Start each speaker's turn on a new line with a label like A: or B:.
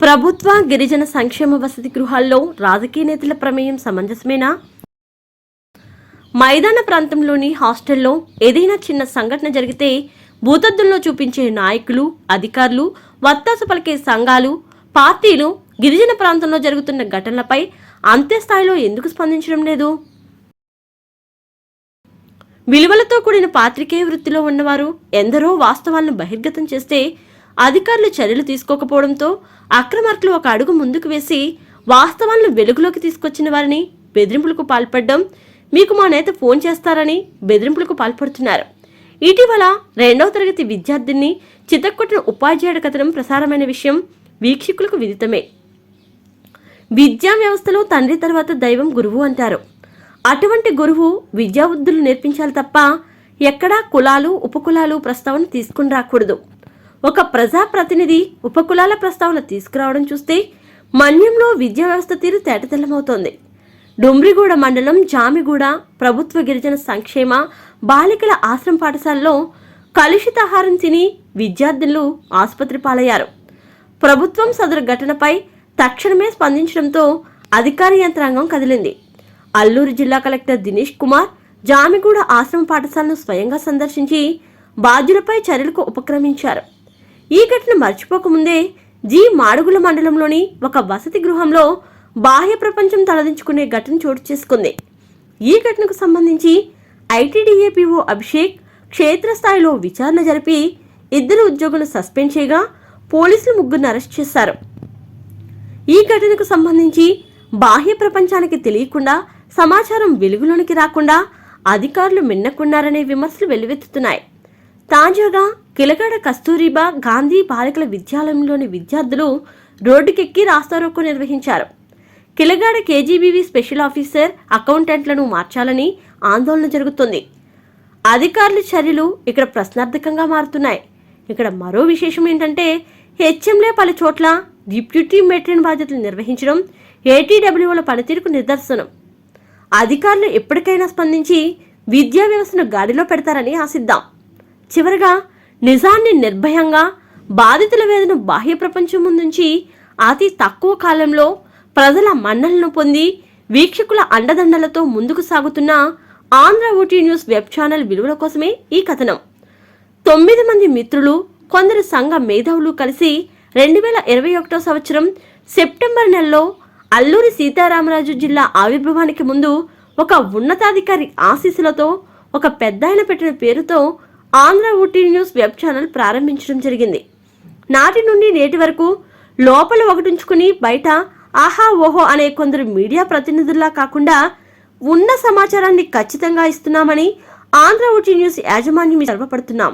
A: ప్రభుత్వ గిరిజన సంక్షేమ వసతి గృహాల్లో రాజకీయ నేతల ప్రమేయం సమంజసమేనా? మైదాన ప్రాంతంలోని హాస్టల్లో ఏదైనా చిన్న సంఘటన జరిగితే భూతద్దుల్లో చూపించే నాయకులు అధికారులు వత్తాసు పలికే సంఘాలు పార్టీలు గిరిజన ప్రాంతంలో జరుగుతున్న ఘటనలపై అంతే స్థాయిలో ఎందుకు స్పందించడం లేదు? విలువలతో కూడిన పాత్రికేయ వృత్తిలో ఉన్నవారు ఎందరో వాస్తవాలను బహిర్గతం చేస్తే అధికారులు చర్యలు తీసుకోకపోవడంతో అక్రమార్కులు ఒక అడుగు ముందుకు వేసి వాస్తవాలను వెలుగులోకి తీసుకొచ్చిన వారిని బెదిరింపులకు పాల్పడడం మీకు మా నేత ఫోన్ చేస్తారని బెదిరింపులకు పాల్పడుతున్నారు. ఇటీవల రెండవ తరగతి విద్యార్థిని చితక్కొట్టిన ఉపాధ్యాయుడు కథనం ప్రసారమైన విషయం వీక్షకులకు విదితమే. విద్యా వ్యవస్థలో తండ్రి తర్వాత దైవం గురువు అంటారు. అటువంటి గురువు విద్యాబుద్ధులు నేర్పించాలి తప్ప ఎక్కడా కులాలు ఉపకులాలు ప్రస్తావన తీసుకుని రాకూడదు. ఒక ప్రజాప్రతినిధి ఉపకులాల ప్రస్తావన తీసుకురావడం చూస్తే మన్యంలో విద్యా వ్యవస్థ తీరు తేటతెల్లమవుతోంది. డుమ్రిగూడ మండలం జామిగూడ ప్రభుత్వ గిరిజన సంక్షేమ బాలికల ఆశ్రమ పాఠశాలలో కలుషితాహారం తిని విద్యార్థులు ఆసుపత్రి పాలయ్యారు. ప్రభుత్వం సదరు ఘటనపై తక్షణమే స్పందించడంతో అధికార యంత్రాంగం కదిలింది. అల్లూరు జిల్లా కలెక్టర్ దినేష్ కుమార్ జామిగూడ ఆశ్రమ పాఠశాలను స్వయంగా సందర్శించి బాధ్యులపై చర్యలకు ఉపక్రమించారు. ఈ ఘటన మర్చిపోకముందే జీ. మాడుగుల మండలంలోని ఒక వసతి గృహంలో బాహ్య ప్రపంచం తలదించుకునే ఘటన చోటు చేసుకుంది. ఈ ఘటనకు సంబంధించి ఐటీడీఏపీఓ అభిషేక్ క్షేత్రస్థాయిలో విచారణ జరిపి ఇద్దరు ఉద్యోగులను సస్పెండ్ చేయగా పోలీసులు ముగ్గురిని అరెస్ట్ చేశారు. ఈ ఘటనకు సంబంధించి బాహ్య ప్రపంచానికి తెలియకుండా సమాచారం వెలుగులోనికి రాకుండా అధికారులు మిన్నకున్నారనే విమర్శలు వెల్లువెత్తుతున్నాయి. తాజాగా కిలగాడ కస్తూరిబా గాంధీ బాలికల విద్యాలయంలోని విద్యార్థులు రోడ్డుకెక్కి రాస్తారోకో నిర్వహించారు. కిలగాడ కేజీబీవీ స్పెషల్ ఆఫీసర్ అకౌంటెంట్లను మార్చాలని ఆందోళన జరుగుతుంది. అధికారుల చర్యలు ఇక్కడ ప్రశ్నార్థకంగా మారుతున్నాయి. ఇక్కడ మరో విశేషం ఏంటంటే హెచ్ఎంలే పలు చోట్ల డిప్యూటీ మెట్రిన్ బాధ్యతలు నిర్వహించడం ఏటీడబ్ల్యూల పనితీరుకు నిదర్శనం. అధికారులు ఎప్పటికైనా స్పందించి విద్యా వ్యవస్థను గాడిలో పెడతారని ఆశిద్దాం. చివరగా నిజాన్ని నిర్భయంగా బాధితుల వేదన బాహ్య ప్రపంచం ముందుంచి అతి తక్కువ కాలంలో ప్రజల మన్నలను పొంది వీక్షకుల అండదండలతో ముందుకు సాగుతున్న Andhra OT news web channel విలువల కోసమే ఈ కథనం. తొమ్మిది మంది మిత్రులు కొందరు సంఘ మేధావులు కలిసి రెండు వేల ఇరవై ఒకటో సంవత్సరం సెప్టెంబర్ నెలలో అల్లూరి సీతారామరాజు జిల్లా ఆవిర్భావానికి ముందు ఒక ఉన్నతాధికారి ఆశీస్సులతో ఒక పెద్దాయన పెట్టిన పేరుతో Andhra Ooty news web channel ప్రారంభించడం జరిగింది. నాటి నుండి నేటి వరకు లోపల ఒకటించుకుని బయట ఆహా ఓహో అనే కొందరు మీడియా ప్రతినిధుల్లా కాకుండా ఉన్న సమాచారాన్ని ఖచ్చితంగా ఇస్తున్నామని ఆంధ్ర ఊటీ న్యూస్ యాజమాన్యం గర్వపడుతున్నాం